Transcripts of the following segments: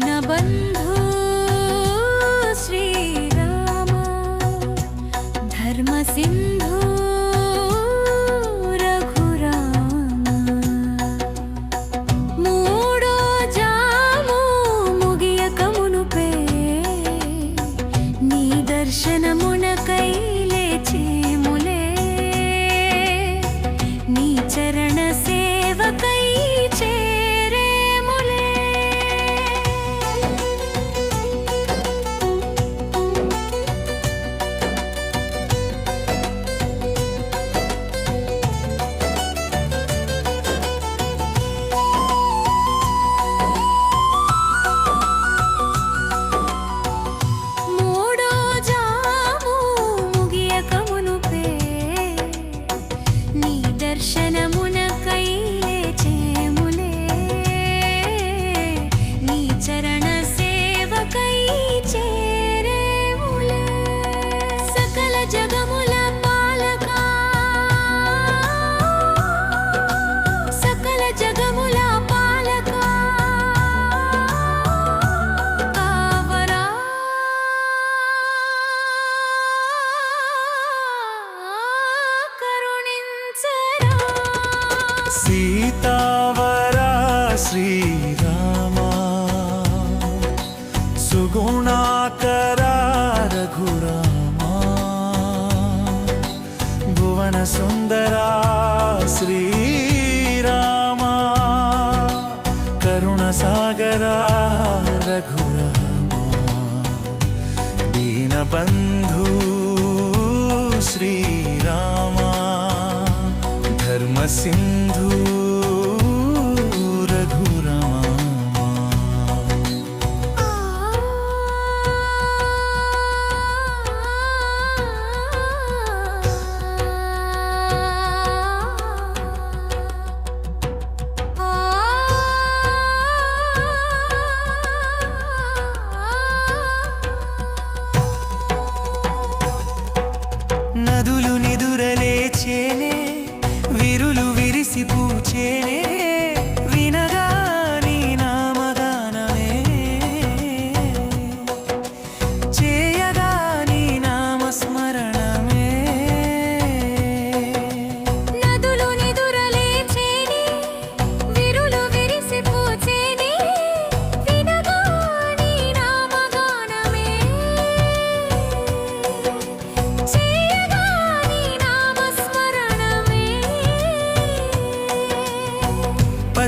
दीनबन्धु श्रीराम धर्मसिंह రామా సుగుణాకరా రఘురామా భువన సుందరా శ్రీరామా కరుణ సాగరా రఘురామా దీనబంధు శ్రీరామా ధర్మ సింధూ నదులు నిదురలేచేనే విరులు విరిసి పూచేనే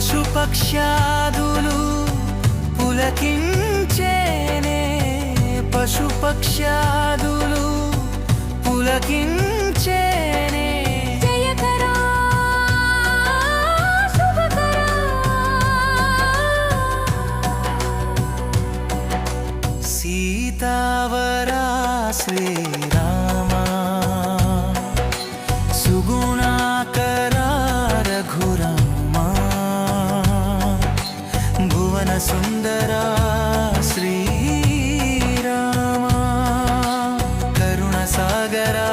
పశుపక్ష్యాదులు పులకించేనే పశుపక్ష్యాదులు పులకించేనే ಸಾಗರಾ